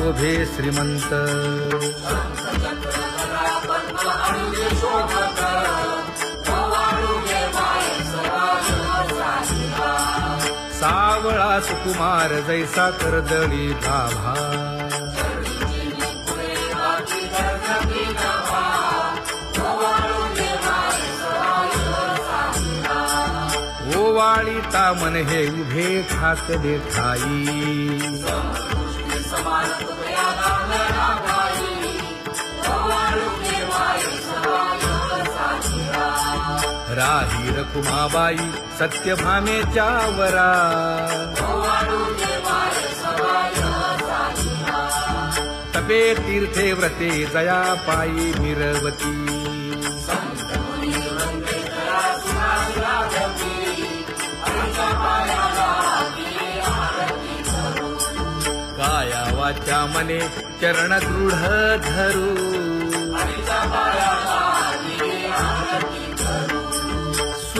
शोभे श्रीमंत। सावळा सुकुमार जैसा कर्दळी भाभा ओवाळी तामन हे उभे खात देखाई। राही रखुमाबाई सत्यभामेच्या वरा तपे तीर्थे व्रते जया पायी मिरवती. काया वाचा मने चरण दृढ धरू.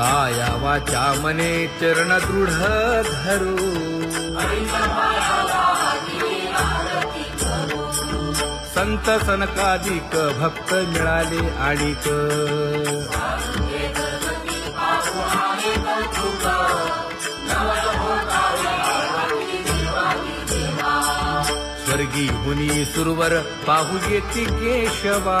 काया वाचा मने चरण दृढ धरू. संत सनकाधिक भक्त मिळाले आणिक. स्वर्गी मुनी सुरवर पाहुजे ती केशवा.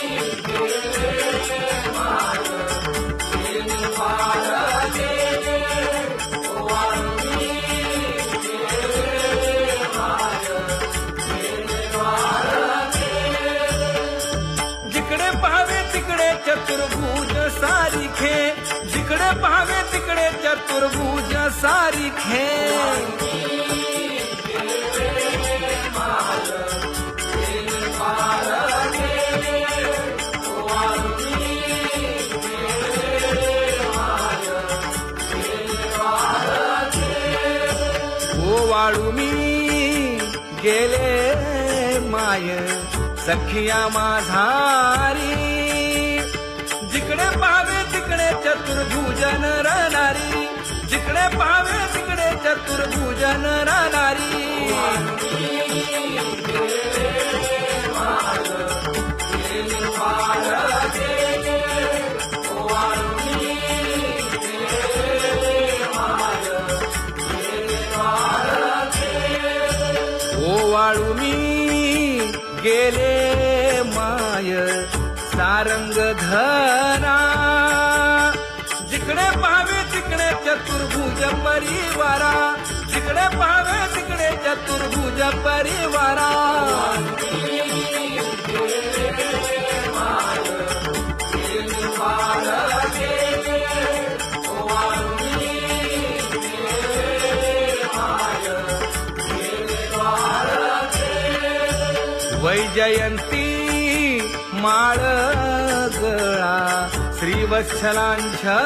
तरबूज सारिखे ओ वाळू मी गेले माय सखिया माझारी। जिकडे पावे तिकडे चतुर्भुजन राहणारी जनरा राहणारी ओ मी गेले माय सारंग धरा जिकडे पावे तिकडे चतुर्भुज परिवारा. इकडे पाहावे तिकडे चतुर्भुज परिवारा. वैजयंती माळ गळा श्रीवत्सलांच्या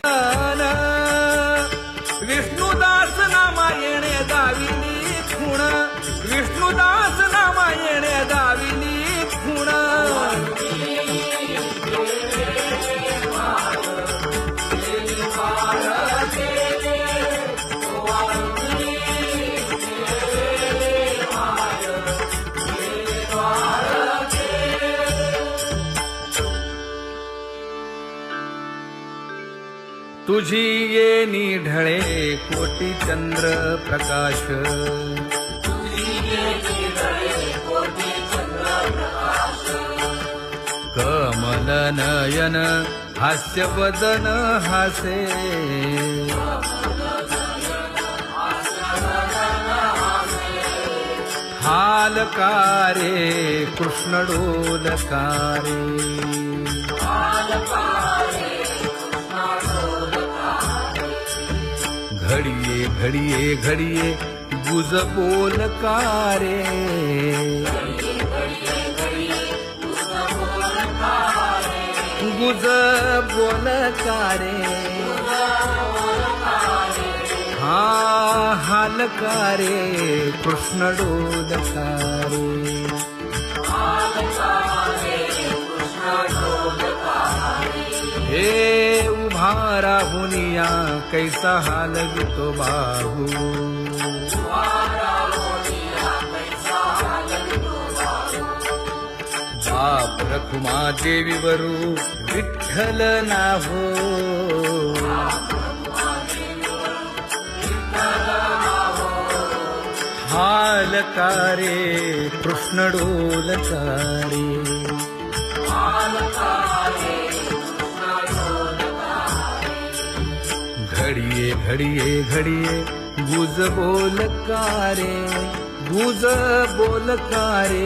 उदास नामा येणे दाविनी खुण तुझी ये निढळे कोटी चंद्र प्रकाश. नयन हास्य वदन हासे। हालकारे कृष्ण डोलकारे घडिये घडिये घडिये गुज बोलकारे तुझ बोल कारे. हा हालकारे कृष्ण डोदकारे हे उभा राहुनिया कैसा हाल तो बाहू. बाप रखुमा देवी वरू विठ्ठल नाहो. हालकारे कृष्ण डोलकारे घडिये घडिये घडिये गुज बोलकारे गुज बोलकारे.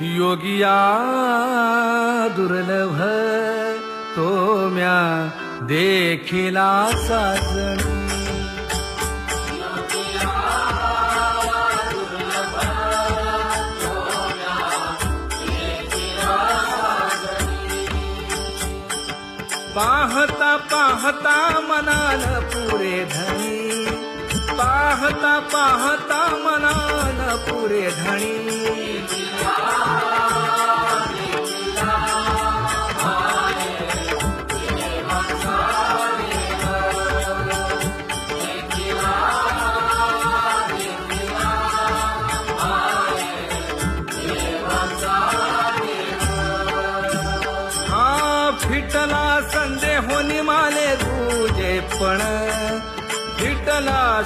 योगिया दुर्लभ तो म्या देखिला साजण पाहता पाहता मनान पुरे धनी. पाहता पाहता मनान पुरे धणी.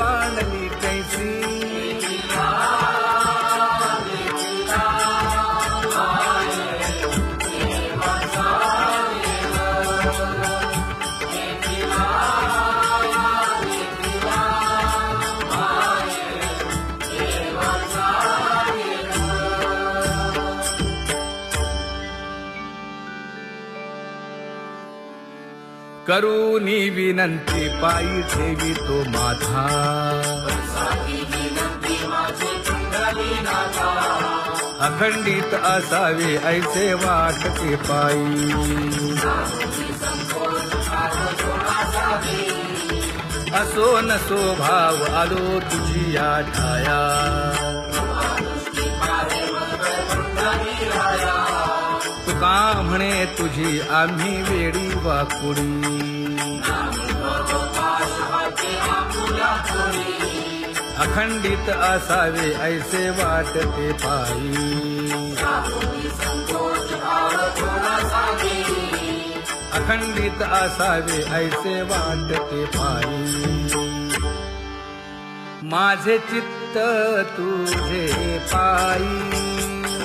खुण बांधली कैसी करूनी विनंती पायी ठेवी तो माझा. अखंडित असावे ऐसे वाटते पायी. असो नसो भाव आलो तुझी या ठाया तुका म्हणे तुझी आम्ही वेडी वाकुडी अखंडित असावे ऐसे वाटते पायी. अखंडित असावे ऐसे वाटते पायी. माझे चित्त तुझे पायी.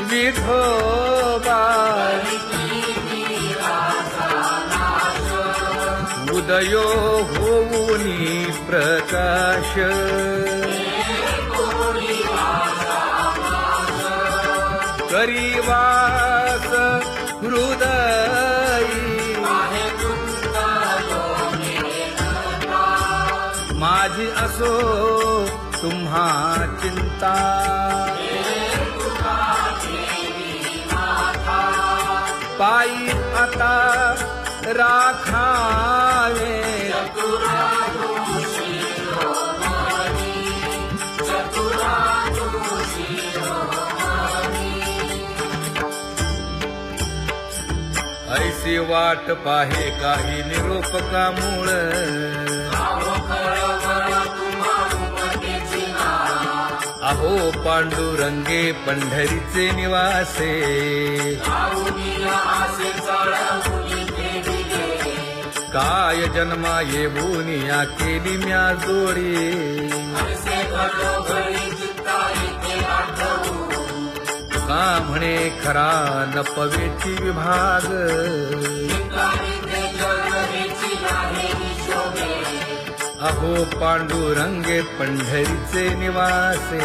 विठोबा उदयो होऊनी प्रकाश। करीवास हृदय। माझी असो तुम्हा चिंता। आता राखावे ऐसी वाट पाहे काही निरोप का मूळ। अहो पांडुरंगे पंढरीचे निवासे. काय जन्मा येऊनिया केली म्या जोडी. का म्हणे खरा नपवेची विभाग. अहो पांडुरंगे पंढरीचे निवासे.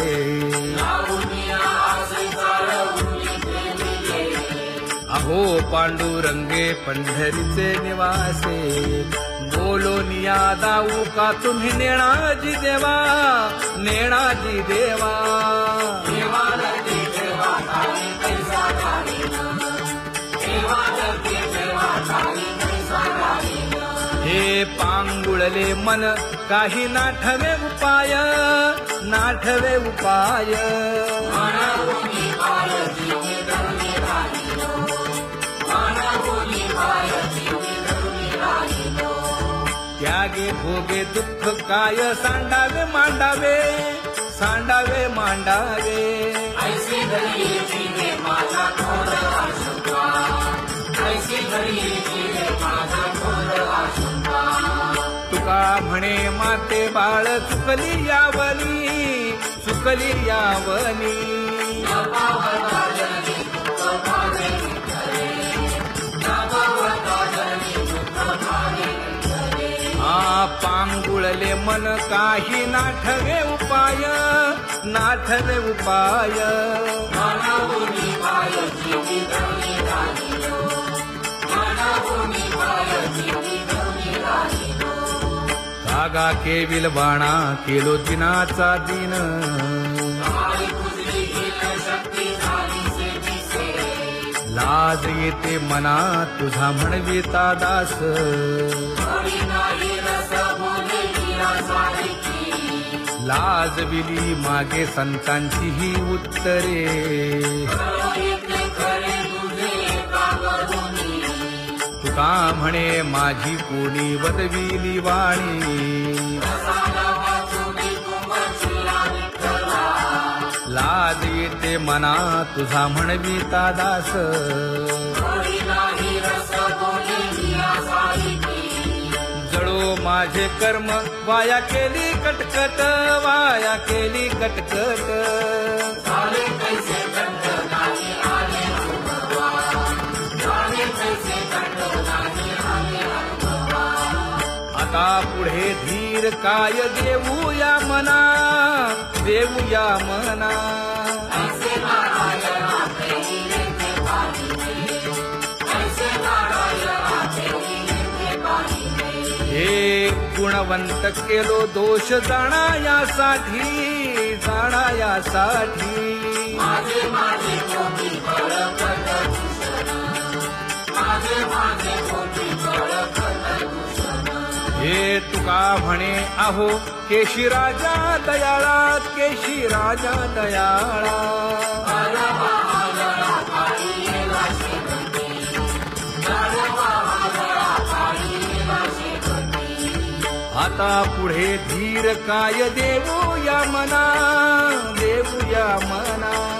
अहो पांडुरंगे पंढरीचे निवासे. बोलोनिया दाऊ का तुम्ही नेणाजी देवा? नेणाजी देवा. हे पांगुळले मन काही नाठवे उपाय नाठवे उपाय. त्यागे भोगे दुःख काय सांडावे मांडावे सांडावे मांडावे. तुका म्हणे माते बाळ चुकली यावली चुकली यावली. पांगुळले मन काही नाठवे उपाय नाठवे उपाय. कागा केविल बाणा केलो दिनाचा दिन. लाज येते मना तुझा म्हणविता दास. लाज विली मागे संतांची ही उत्तरे. का म्हणे माझी कोणी वदविली वाणी? लाज येते मना तुझा म्हणविता दास. जळो माझे कर्म वाया केली कटकट वाया केली कटकट. आता पुढे धीर काय देऊया मना? देऊया मना. हे गुणवंत केलो दोष जाणायासाठी जाणायासाठी. हे तुका म्हणे आहो केशी राजा दयाळा केशी राजा दयाळा आता पुढे धीर काय देऊया मना देऊया मना.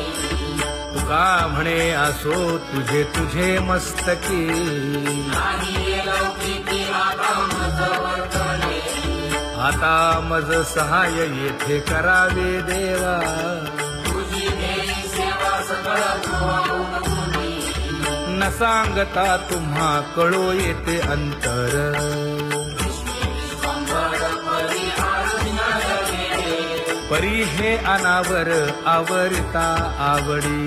का म्हणे असो तुझे तुझे मस्तकी. आता मज सहाय येथे करावे देवा. न सांगता तुम्हा कळो येते अंतर. परी हे अनावर आवरता आवडी.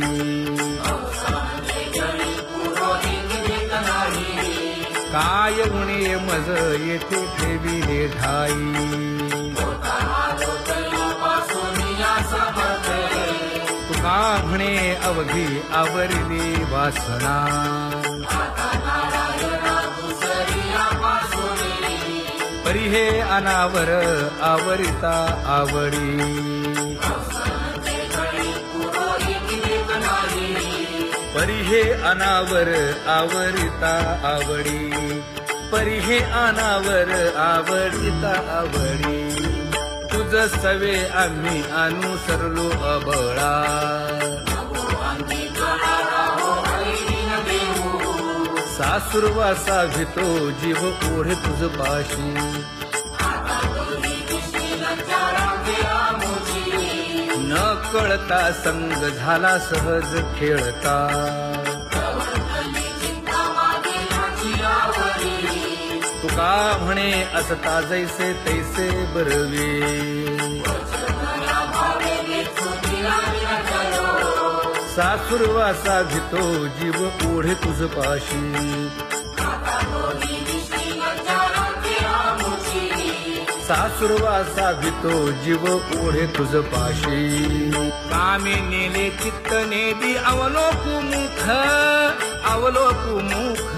काय उणे मज येथे ठेविले ठाई तुका म्हणे अवघी आवरली वासना. परी हे अनावर आवरिता आवडी परी हे अनावर आवरिता आवडी परी हे अनावर आवडिता आवडी तुझ सवे आम्ही अनुसरलो अबळा. सासुरवासा भितो जीव ओढे तुझ पाशी. न कळता संग झाला सहज खेळता. तुका म्हणे असता जैसे तैसे बरवे? सासुरवासा भितो जीव ओढे तुझ पाशी. सासुरवासा भितो जीव ओढे तुझ पाशी. कामे नेले चित्त नेदी अवलोकु मुख अवलोकु मुख.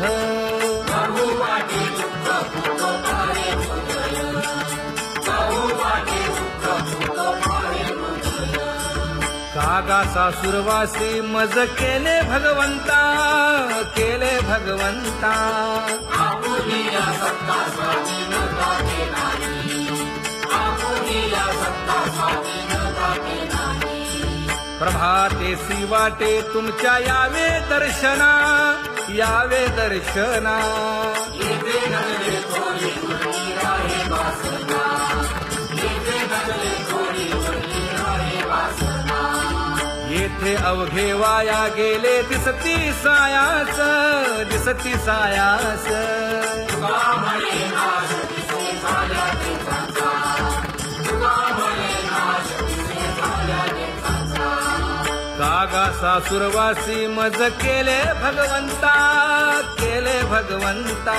कागा सासुरवासी मज केले भगवंता केले भगवंता. प्रभातेसी वाटे तुमच्या यावे दर्शना यावे दर्शना. येथे अवघे वाया गेले. दिसती सायास दिसती सायास. कागा सासुरवासी मज केले भगवंता केले भगवंता.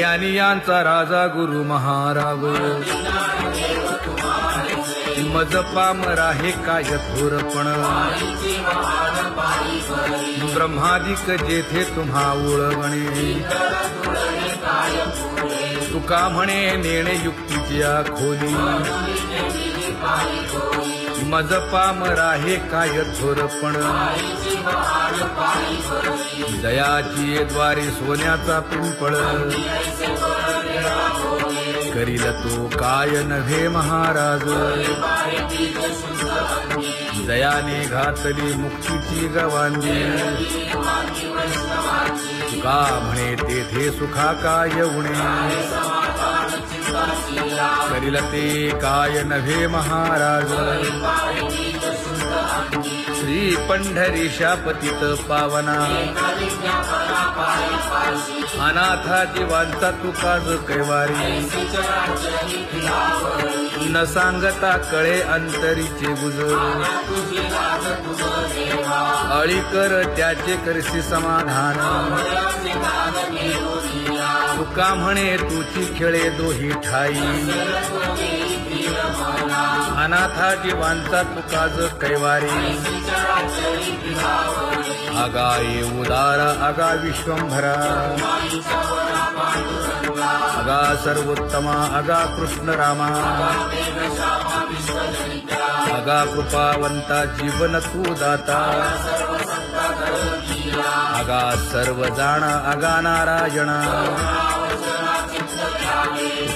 ज्ञानी ज्ञानियांचा राजा गुरु महाराव मज पामरा हे काय थोरपण ब्रह्मादिक जेथे तुम्हा उळवणे. तुका म्हणे नेणे युक्तीच्या खोली मज पामरा हे काय थोरपण दयाची द्वारे सोन्याचा पिंपळ. करील तो काय नव्हे महाराज. दयाने घातली मुक्तीची गवांदी का म्हणे तेथे सुखा काय उणे. करील ते काय नव्हे महाराज. श्री पंढरीशा पतित पावना अनाथा जीवांचा तुकाज कैवारी. न सांगता कळे अंतरीचे गुजर अळी कर त्याचे करशी समाधान. तुका म्हणे तुची खेळे दोही ठाई. अनाथा जीवांचा तुकाज कैवारी. आगा ये उदारा आगा विश्वंभरा. अगा सर्वोत्तमा अगा कृष्ण रामा अगा कृपावंता जीवन तू दाता. अगा सर्व जाणा अगा नारायणा.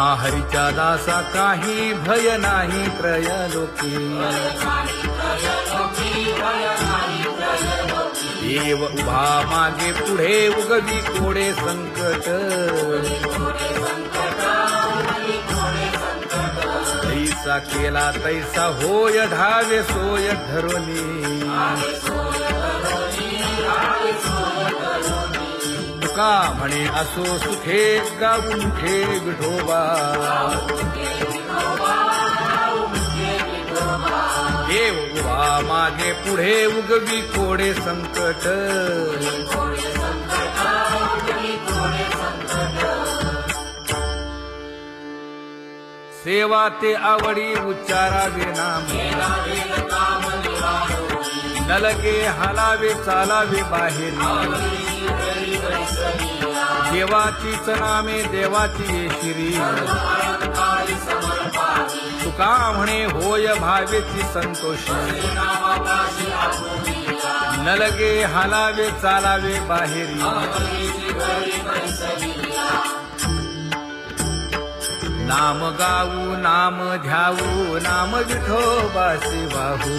हा हरीच्या दासा काही भय नाही त्रयलोकी देव उभा मागे पुढे उगवी कोडे संकट. तैसा केला तैसा होय धावे सोय धरोनी का म्हणे? असो सुखे गाऊन ठे विठोबा? देव उभा मागे पुढे उगवी कोडे संकट. सेवा ते आवडी उच्चारावे नाम. नलगे हालावे चालावे बाहेर. देवाचीच नामे देवाची येशिरी तुका म्हणे होय भावेची संतोषी. नलगे हालावे चालावे बाहेरी. नाम गाऊ नाम ध्याऊ नाम विठोबासी वाहू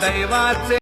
दैवाचे